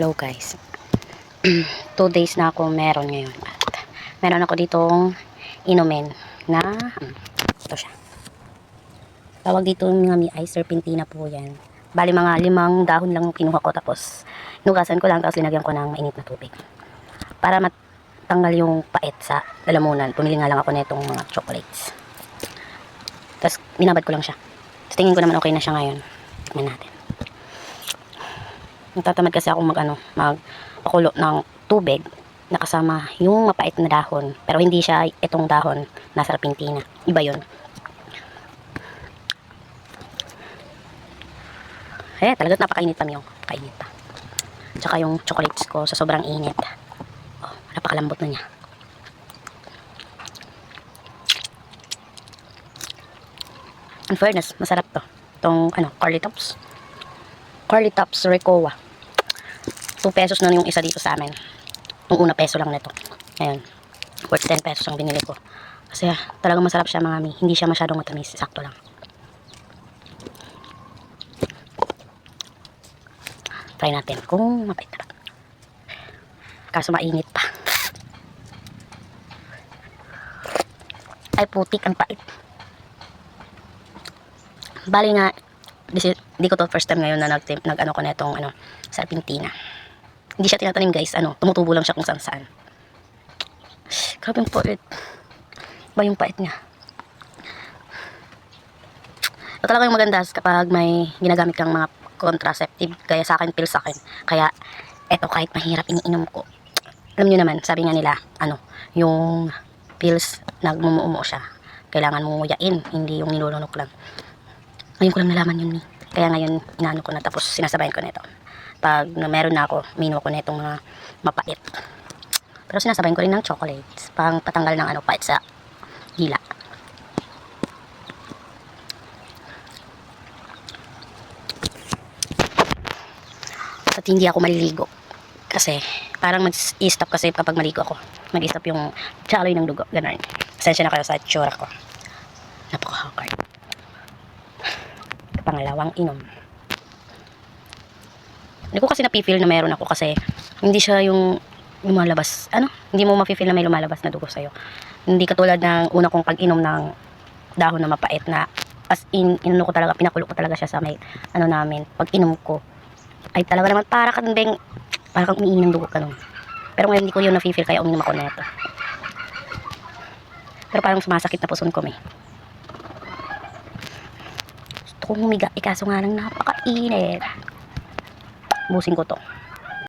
Hello guys. Two days na ako meron ngayon. At meron ako ditong inumin na hmm, ito siya. Tawag dito nga mi ay serpentina po yan. Bali mga limang dahon lang kinuha ko tapos nugasan ko lang tapos linagyan ko ng mainit na tubig. Para matanggal yung pait sa lalamunan. Pumili nga lang ako nitong mga chocolates. Tapos binabad ko lang siya. Tapos tingin ko naman okay na siya ngayon. Tingnan natin. Nagtatamad kasi ako mag ano, magpakulo ng tubig na kasama yung mapait na dahon. Pero hindi siya itong dahon na sarpentina. Iba yun. Eh, talagang napakainit pa yung Kainit pa. Tsaka yung chocolates ko sa sobrang init. Oh, napakalambot na niya. In fairness, masarap to. Itong, ano, Carly Tops. Carly Tops Recoa. 2 pesos na yung isa dito sa amin. Yung una peso lang nito. Ayan. Worth 10 pesos ang binili ko. Kasi ah, talagang masarap siya mga mi. Hindi siya masyadong matamis. Sakto lang. Try natin kung mapait na ba. Kaso mainit pa. Ay putik ang pait. Bali nga, this is, di ko to first time ngayon na nag, nag ano ko na itong ano, serpentina. Hindi siya tinatanim guys, ano, tumutubo lang siya kung saan saan. Grabe yung pait. Ba yung pait niya? Ito talaga yung maganda kapag may ginagamit kang mga contraceptive. Kaya sa akin, pills sa akin. Kaya, eto kahit mahirap iniinom ko. Alam nyo naman, sabi nga nila, ano, yung pills, nagmumuumo siya. Kailangan mo nguyain, hindi yung nilulunok lang. Ngayon ko lang nalaman yun ni. Kaya ngayon, inaano ko na tapos sinasabayan ko na ito. Pag meron na ako, minuwa ko na itong mga mapait. Pero sinasabayan ko rin ng chocolates. Pang patanggal ng ano, pait sa dila. At hindi ako maliligo. Kasi, parang mag-stop kasi kapag maligo ako. Mag-stop yung chaloy ng dugo. Ganun. Pasensya na kayo sa tsura ko. Pangalawang inom. Hindi ko kasi napifeel na meron ako kasi hindi siya yung lumalabas. Ano? Hindi mo mapifeel na may lumalabas na dugo sa'yo. Hindi katulad ng una kong pag-inom ng dahon na mapait na as in, inano ko talaga, pinakulo ko talaga siya sa may, ano namin, pag inom ko, ay talaga naman para kang ding, para kang umiinom ng dugo ka nun. Pero ngayon hindi ko yun na-feel kaya uminom ako na ito. Pero parang sumasakit na puson ko may. Gusto kong humiga, eh kaso nga lang napakainit. Busin ko to.